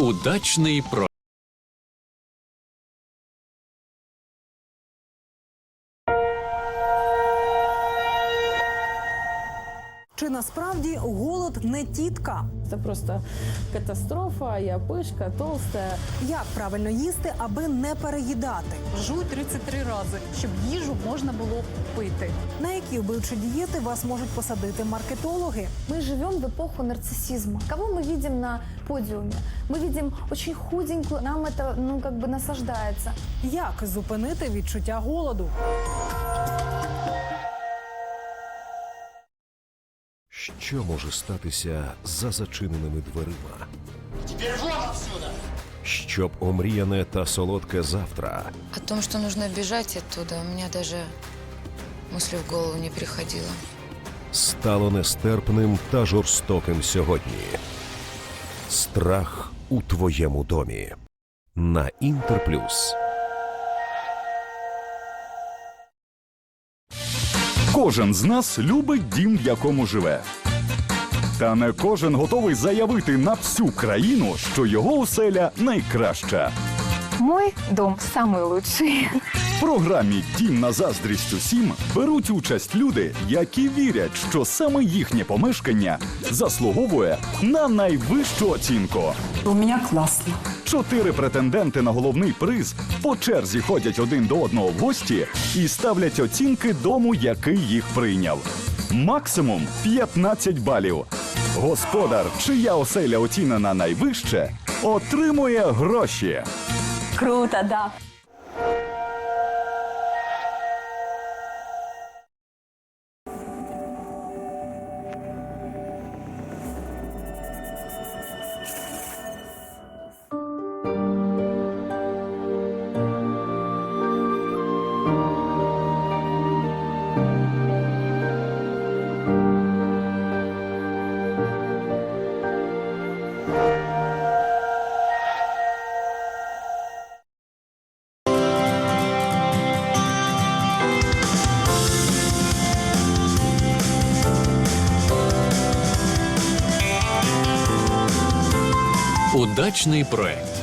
Удачний про. Чи насправді голод не тітка? Это просто катастрофа, я пышка, толстая. Як правильно їсти, аби не переїдати? Жуй 33 рази, щоб їжу можна було пити. На які вбивчі дієти вас можуть посадити маркетологи? Мы живем в эпоху нарциссизма. Кого мы видим на подиуме? Мы видим очень худенькую, нам это, ну, как бы насаждается. Як зупинити відчуття голоду? Що може статися за зачиненими дверима? Щоб омріяне та солодке завтра О том, что нужно бежать оттуда, у меня даже мысли в голову не приходило. стало нестерпним та жорстоким сьогодні. Страх у твоєму домі. На Інтерплюс. Кожен з нас любить дім, в якому живе. Та не кожен готовий заявити на всю країну, що його оселя найкраща. Мой дом самый лучший. В програмі Дім на заздрість усім беруть участь люди, які вірять, що саме їхнє помешкання заслуговує на найвищу оцінку. У мене класно. Чотири претенденти на головний приз по черзі ходять один до одного в гості і ставлять оцінки дому, який їх прийняв. Максимум 15 балів. Господар, чия оселя оцінена найвище, отримує гроші. Круто, да. Удачний проект